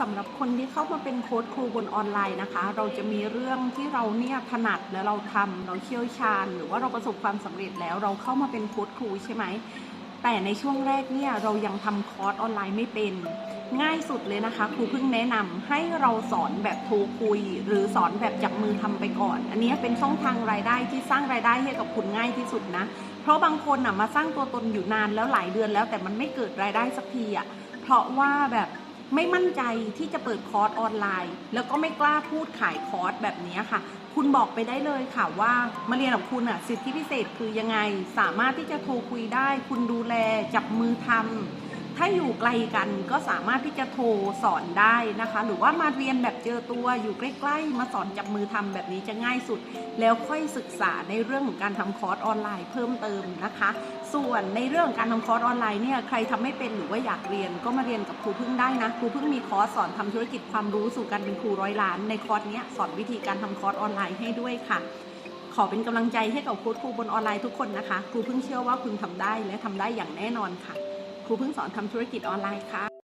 สำหรับคนที่เข้ามาเป็นโค้ดครูบนออนไลน์นะคะ เราจะมีเรื่องที่เราเนี่ยถนัดและเราทำเราเชี่ยวชาญ หรือว่าเราประสบความสำเร็จแล้วเราเข้ามาเป็นโค้ดครูใช่ไหมแต่ในช่วงแรกเนี่ยเรายังทำคอร์สออนไลน์ไม่เป็น ง่ายสุดเลยนะคะครูเพิ่งแนะนำให้เราสอนแบบโทรคุย หรือสอนแบบจับมือทำไปก่อน อันนี้เป็นช่องทางรายได้ที่สร้างรายได้ให้กับคุณง่ายที่สุดนะ เพราะบางคนอะมาสร้างตัวตนอยู่นานแล้วหลายเดือนแล้วแต่มันไม่เกิดรายได้สักทีอะเพราะว่าแบบ ไม่มั่นใจที่จะเปิดคอร์สออนไลน์ แล้วก็ไม่กล้าพูดขายคอร์สแบบนี้ค่ะ คุณบอกไปได้เลยค่ะว่ามาเรียนกับคุณอะสิทธิพิเศษคือยังไง สามารถที่จะโทรคุยได้ คุณดูแลจับมือทำ ถ้าอยู่ไกลกันก็สามารถที่จะโทรสอนได้นะคะ หรือว่ามาเรียนแบบเจอตัวอยู่ใกล้ๆ มาสอนจับมือทำแบบนี้จะง่ายสุด แล้วค่อยศึกษาในเรื่องของการทำคอร์สออนไลน์เพิ่มเติมนะคะ ส่วนในเรื่องการทำคอร์สออนไลน์เนี่ยใครทำไม่เป็นหรือว่าอยากเรียนก็มาเรียนกับครูพึ่งได้นะครูพึ่งมีคอร์สสอนทำธุรกิจความรู้สู่การเป็นครูร้อยล้าน ในคอร์สเนี้ยสอนวิธีการทำคอร์สออนไลน์ให้ด้วยค่ะขอเป็นกำลังใจให้กับโค้ชครูบนออนไลน์ทุกคนนะคะ ครูพึ่งเชื่อว่าคุณทำได้และทำได้อย่างแน่นอนค่ะ ครูเพิ่งสอนทำธุรกิจออนไลน์ค่ะ